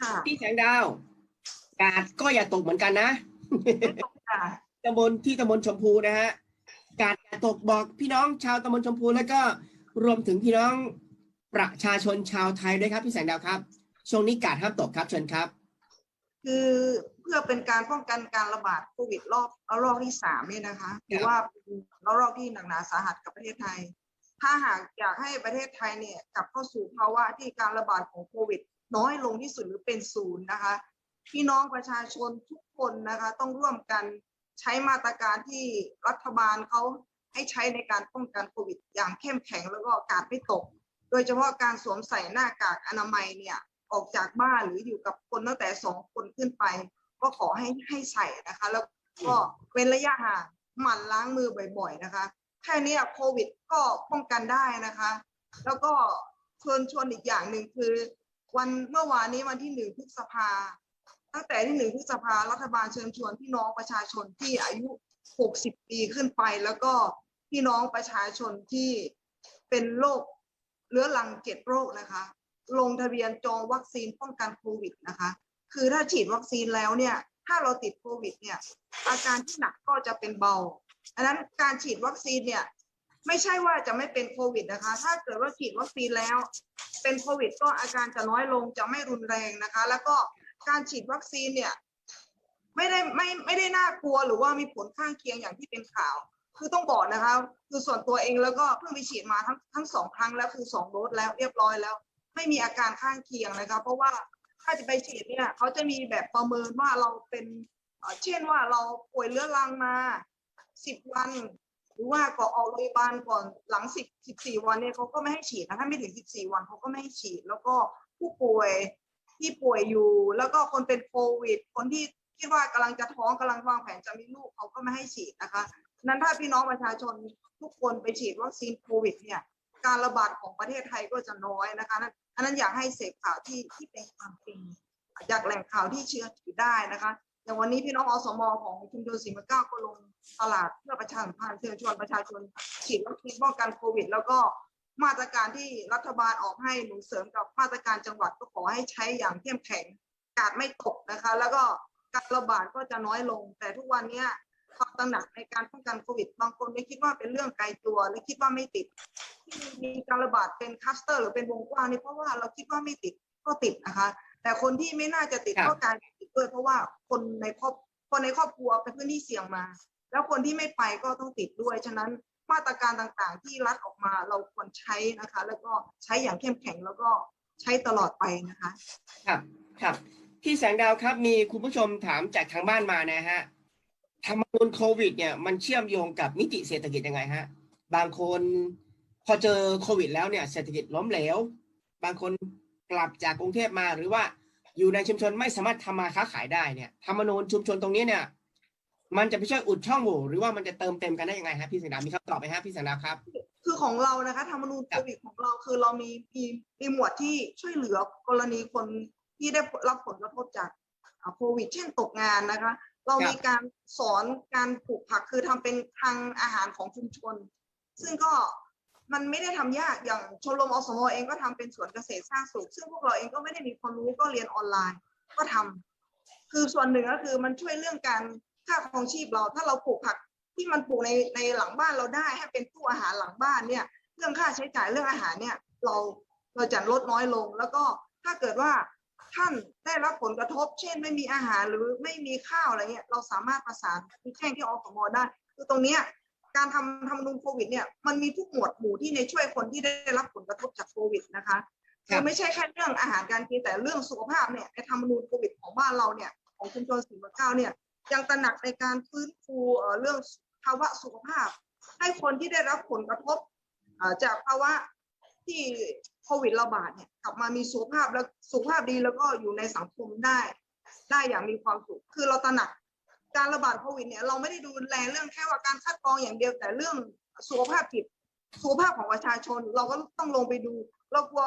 ค่ะพี่แสงดาวกาดก็อย่าตกเหมือนกันนะค่ะตำบลที่ตำบลชมพูนะฮะกาดอย่าตกบอกพี่น้องชาวตำบลชมพูแล้วก็รวมถึงพี่น้องประชาชนชาวไทยด้วยครับพี่แสงดาวครับช่วงนี้กาดห้ามตกครับเชิญครับ คือเพื่อเป็นการป้องกันการระบาดโควิดรอบระลอกที่สามเนี่ยนะคะถือว่าเป็นระลอกที่หนักหนาสาหัสกับประเทศไทย ถ้าหากอยากให้ประเทศไทยเนี่ยกลับเข้าสู่ภาวะที่การระบาดของโควิด น้อยลงที่สุดหรือเป็นศูนย์นะคะพี่น้องประชาชนทุกคนนะคะต้องร่วมกันใช้มาตรการที่รัฐบาลเขาให้ใช้ในการป้องกันโควิดอย่างเข้มแข็งแล้วก็การไม่ตก โดยเฉพาะการสวมใส่หน้ากากอนามัยเนี่ยออกจากบ้านหรืออยู่กับคนตั้งแต่สองคนขึ้นไป ก็ขอให้ให้ใส่นะคะ แล้วก็เว้นระยะห่างหมั่นล้างมือบ่อย ๆนะคะแค่นี้โควิดก็ป้องกันได้นะคะ แล้วก็ชวนชวนอีกอย่างหนึ่งคือ วันเมื่อวานนี้วันที่หนึ่งพฤษภา ตั้งแต่ที่หนึ่งพฤษภารัฐบาลเชิญชวนพี่น้องประชาชนที่อายุ 60 ปีขึ้นไป แล้วก็พี่น้องประชาชนที่เป็นโรคเรื้อรังเจ็ดโรคนะคะ ลงทะเบียนจองวัคซีนป้องกันโควิดนะคะ คือถ้าฉีดวัคซีนแล้วเนี่ย ถ้าเราติดโควิดเนี่ย อาการที่หนักก็จะเป็นเบาอันนั้นการฉีดวัคซีนเนี่ย ไม่ใช่ว่าจะไม่เป็นโควิดนะคะ ถ้าเกิดว่าฉีดวัคซีนแล้ว เป็นโควิด ก็อาการจะน้อยลงจะไม่รุนแรงนะคะ แล้วก็การฉีดวัคซีนเนี่ย ไม่ได้ไม่ไม่ได้น่ากลัวหรือว่ามีผลข้างเคียงอย่างที่เป็นข่าว คือต้องบอกนะคะ คือส่วนตัวเองแล้วก็เพิ่งไปฉีดมาทั้งทั้งสองครั้งแล้วคือสองโดสแล้วเรียบร้อยแล้ว ไม่มีอาการข้างเคียงนะคะ เพราะว่าถ้าจะไปฉีดเนี่ยเขาจะมีแบบประเมินว่าเราเป็นเช่นว่าเราป่วยเรื้อรังมาสิบวัน หรือว่าก่อนออกโรงพยาบาลก่อนหลังสิบสิบสี่วันเนี่ยเขาก็ไม่ให้ฉีดนะถ้าไม่ถึงสิบสี่วันเขาก็ไม่ให้ฉีด แล้วก็ผู้ป่วยที่ป่วยอยู่ แล้วก็คนเป็นโควิด คนที่คิดว่ากำลังจะท้องกำลังวางแผนจะมีลูกเขาก็ไม่ให้ฉีดนะคะ นั้นถ้าพี่น้องประชาชนทุกคนไปฉีดวัคซีนโควิดเนี่ยการระบาดของประเทศไทยก็จะน้อยนะคะนั้นอันนั้นอยากให้เสพข่าวที่ที่เป็นความจริงจากแหล่งข่าวที่เชื่อถือได้นะคะ อย่างวันนี้พี่น้องอสมของชุมชนสีมะเก้าก็ลงตลาดเพื่อประชาสัมพันธ์เชิญชวนประชาชนฉีดวัคซีนป้องกันโควิด แล้วก็มาตรการที่รัฐบาลออกให้หนุนเสริมกับมาตรการจังหวัดก็ขอให้ใช้อย่างเข้มแข็งกาดไม่ตกนะคะ แล้วก็การระบาดก็จะน้อยลง แต่ทุกวันนี้ความตระหนักในการป้องกันโควิด บางคนไม่คิดว่าเป็นเรื่องไกลตัวและคิดว่าไม่ติด ที่มีการระบาดเป็นคัสเตอร์ หรือเป็นวงกว้างนี่เพราะว่าเราคิดว่าไม่ติดก็ติดนะคะ แต่คนที่ไม่น่าจะติดครับก็กลารติดด้วยเพราะว่าคนในครอบคนในครอบครัวเป็นพื้นที่เสี่ยงมา แล้วคนที่ไม่ไปก็ต้องติดด้วย ฉะนั้นมาตรการต่างๆ ที่รัฐออกมาเราควรใช้นะคะ แล้วก็ใช้อย่างเข้มแข็งแล้วก็ใช้ตลอดไปนะคะครับครับพี่แสงดาวครับมีคุณผู้ชมถามจากทางบ้านมานะฮะธรรมนูญโควิดเนี่ยมันเชื่อมโยงกับมิติเศรษฐกิจยังไงฮะ บางคนพอเจอโควิด แล้วเนี่ยเศรษฐกิจล้มเหลว บางคน กลับจากกรุงเทพมาหรือว่าอยู่ในชุมชนไม่สามารถทำมาค้าขายได้เนี่ยธรรมนูญชุมชนตรงนี้เนี่ย มันจะไปช่วยอุดช่องโหว่หรือว่ามันจะเติมเต็มกันได้ยังไงฮะพี่แสงดาวมีคำตอบไหมฮะพี่แสงดาวครับ คือของเรานะคะธรรมนูญโควิดของเราคือเรามีมีมีหมวดที่ช่วยเหลือกรณีคนที่ได้รับผลกระทบจากโควิด เช่นตกงานนะคะ เรามีการสอนการปลูกผักคือทำเป็นทางอาหารของชุมชน ซึ่งก็ มันไม่ได้ทำยากอย่างชมรมอสมเองก็ทำเป็นสวนเกษตรสร้างสุขซึ่งพวกเราเองก็ไม่ได้มีความรู้ก็เรียนออนไลน์ก็ทำคือส่วนหนึ่งก็คือมันช่วยเรื่องการค่าครองชีพเรา ถ้าเราปลูกผักที่มันปลูกในในหลังบ้านเราได้ให้เป็นตู้อาหารหลังบ้านเนี่ย เรื่องค่าใช้จ่ายเรื่องอาหารเนี่ย เราเราจะลดน้อยลง แล้วก็ถ้าเกิดว่าท่านได้รับผลกระทบ เช่น ไม่มีอาหารหรือไม่มีข้าวอะไรเงี้ยเราสามารถประสานแจ้งที่อสมได้คือตรงเนี้ย การทำทำนูนโควิดเนี่ยมันมีทุกหมวดหมู่ที่ในช่วยคนที่ได้รับผลกระทบจากโควิดนะคะครัคืบอไม่ใช่แค่เรื่องอาหารการกินแต่เรื่องสุขภาพเนี่ยในธรรมนูญโควิดของบ้านเราเนี่ยของชุมชนสีมะเก้าเนี่ยยังตระหนักในการฟื้นฟูเอ่อเรื่องภาวะสุขภาพ ให้คนที่ได้รับผลกระทบเอ่อจากภาวะที่โควิดระบาดเนี่ยกลับมามีสุขภาพแล้วสุขภาพดีแล้วก็อยู่ในสังคมได้ ได้อย่างมีความสุข คือเราตระหนัก การระบาดโควิดเนี่ยเราไม่ได้ดูแลเรื่องแค่ว่าการคัดกรองอย่างเดียวแต่เรื่องสุขภาพจิตสุขภาพของประชาชนเราก็ต้องลงไปดู เรากลัว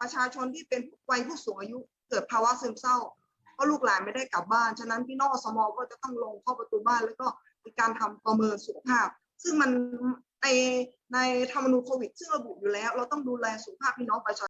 ประชาชนที่เป็นวัยผู้สูงอายุ เกิดภาวะซึมเศร้าเพราะลูกหลานไม่ได้กลับบ้าน ฉะนั้นพี่น้องสมอก็จะต้องลงเข้าประตูบ้านแล้วก็มีการทำประเมินสุขภาพ ซึ่งมันในในธรรมนูญโควิด ซึ่งระบุอยู่แล้ว เราต้องดูแลสุขภาพพี่น้องประชาชน